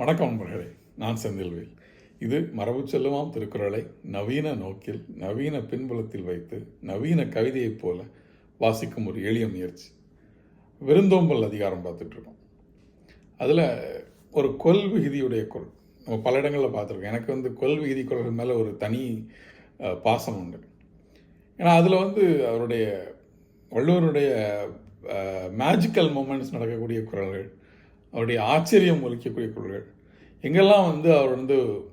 வணக்கம் நண்பர்களே நான் செந்தில்வேல். இது மரபு செல்லுமாம் திருக்குறளை நவீன நோக்கில் நவீன பின்புலத்தில் வைத்து நவீன கவிதையைப் போல வாசிக்கும் ஒரு எளிய முயற்சி. விருந்தோம்பல் அதிகாரம் பார்த்துட்ருக்கோம். அதில் ஒரு கொல் விகுதியுடைய குரல். நம்ம பல இடங்களில் பார்த்துருக்கோம். எனக்கு வந்து கொல் விகுதி குரல்கள் மேலே ஒரு தனி பாசம் உண்டு. ஏன்னா அதில் வந்து அவருடைய வள்ளுவருடைய மேஜிக்கல் மூமெண்ட்ஸ் நடக்கக்கூடிய குரல்கள் அவருடைய ஆச்சரியம் ஒலிக்கக்கூடிய குரல்கள். எங்கெல்லாம் வந்து அவர் வந்து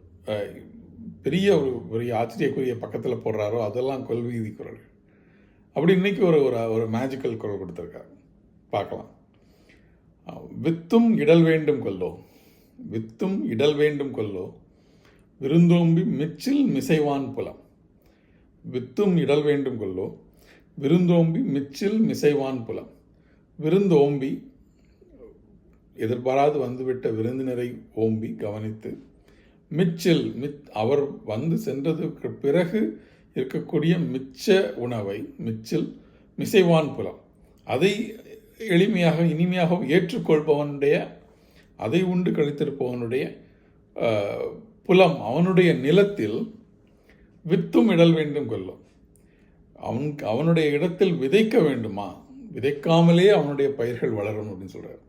பெரிய ஒரு பெரிய ஆச்சரியக்குரிய பக்கத்தில் போடுறாரோ அதெல்லாம் கொள்வீதி குரல்கள். அப்படி இன்னைக்கு ஒரு ஒரு ஒரு மேஜிக்கல் குரல் கொடுத்துருக்காரு. பார்க்கலாம். வித்தும் இடல் வேண்டும் கொல்லோ. வித்தும் இடல் வேண்டும் கொல்லோ. விருந்தோம்பி மிச்சில் மிசைவான் புலம். வித்தும் இடல் வேண்டும் கொல்லோ. விருந்தோம்பி மிச்சில் மிசைவான் புலம். விருந்தோம்பி எதிர்பாராது வந்துவிட்ட விருந்தினரை ஓம்பி கவனித்து மிச்சில் மித் அவர் வந்து சென்றதற்கு பிறகு இருக்கக்கூடிய மிச்ச உணவை மிச்சில் மிசைவான் புலம் அதை எளிமையாக இனிமையாக ஏற்றுக்கொள்பவனுடைய அதை உண்டு கழித்திருப்பவனுடைய புலம் அவனுடைய நிலத்தில் வித்தும் இடல் வேண்டும் கொள்ளும். அவன் அவனுடைய இடத்தில் விதைக்க வேண்டுமா? விதைக்காமலே அவனுடைய பயிர்கள் வளரும் அப்படின்னு சொல்கிறார்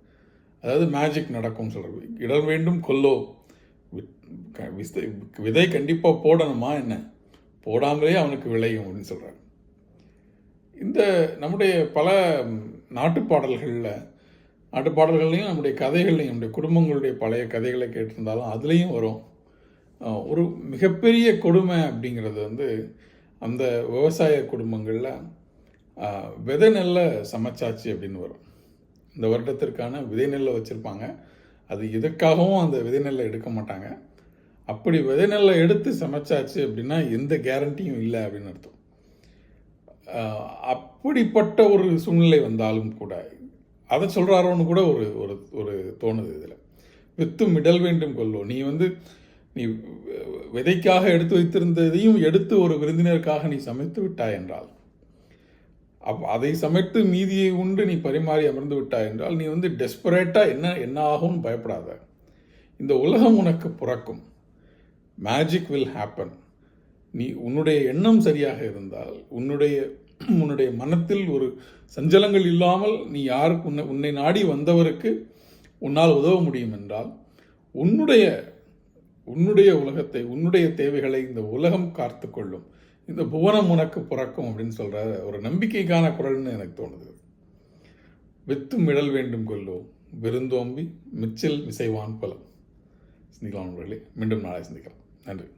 அதாவது மேஜிக் நடக்கும் சொல்கிறது இடம் வேண்டும் கொல்லோ. வி- விதை- கண்டிப்பாக போடணுமா என்ன? போடாமலே அவனுக்கு விளையும் அப்படின்னு சொல்கிறான் இந்த நம்முடைய பல நாட்டு பாடல்களில் நாட்டு பாடல்கள்லையும் நம்முடைய கதைகள்லையும் நம்முடைய குடும்பங்களுடைய பழைய கதைகளை கேட்டிருந்தாலும் அதுலேயும் வரும். ஒரு மிகப்பெரிய கொடுமை அப்படிங்கிறது வந்து அந்த விவசாய குடும்பங்களில் விதை நெல்லை சமைச்சாச்சு அப்படின்னு வரும். இந்த வருடத்திற்கான விதை நெல்லை வச்சுருப்பாங்க. அது எதுக்காகவும் அந்த விதைநெல்லை எடுக்க மாட்டாங்க. அப்படி விதைநெல்லை எடுத்து சமைச்சாச்சு அப்படின்னா எந்த கேரண்டியும் இல்லை அப்படின்னு அர்த்தம். அப்படிப்பட்ட ஒரு சூழ்நிலை வந்தாலும் கூட அதை சொல்கிறாரோன்னு கூட ஒரு ஒரு ஒரு தோணுது இதில். வித்தும் இடல் வேண்டும் கொள்ளும் நீ வந்து நீ விதைக்காக எடுத்து வைத்திருந்ததையும் எடுத்து ஒரு விருந்தினருக்காக நீ சமைத்து விட்டாய் என்றால் அப் அதை சமைத்து மீதியை உண்டு நீ பரிமாறி அமர்ந்து விட்டாய் என்றால் நீ வந்து டெஸ்பரேட்டாக என்ன என்ன ஆகும்னு பயப்படாத. இந்த உலகம் உனக்கு பிறக்கும். மேஜிக் வில் ஹேப்பன் நீ உன்னுடைய எண்ணம் சரியாக இருந்தால் உன்னுடைய உன்னுடைய மனத்தில் ஒரு சஞ்சலங்கள் இல்லாமல் நீ யாருக்கு உன்னை உன்னை நாடி வந்தவருக்கு உன்னால் உதவ முடியும் என்றால் உன்னுடைய உன்னுடைய உலகத்தை உன்னுடைய தேவைகளை இந்த உலகம் காத்து கொள்ளும் இந்த புவனம் உனக்கு பிறக்கும் அப்படின்னு சொல்கிற ஒரு நம்பிக்கைக்கான குரல்னு எனக்கு தோணுது. வித்து மிடல் வேண்டும் கொல்லோ விருந்தோம்பி மிச்சில் இசைவான் பலம். சிந்திக்கலாம் நண்பர்களே மீண்டும் நாளை சிந்திக்கலாம். நன்றி.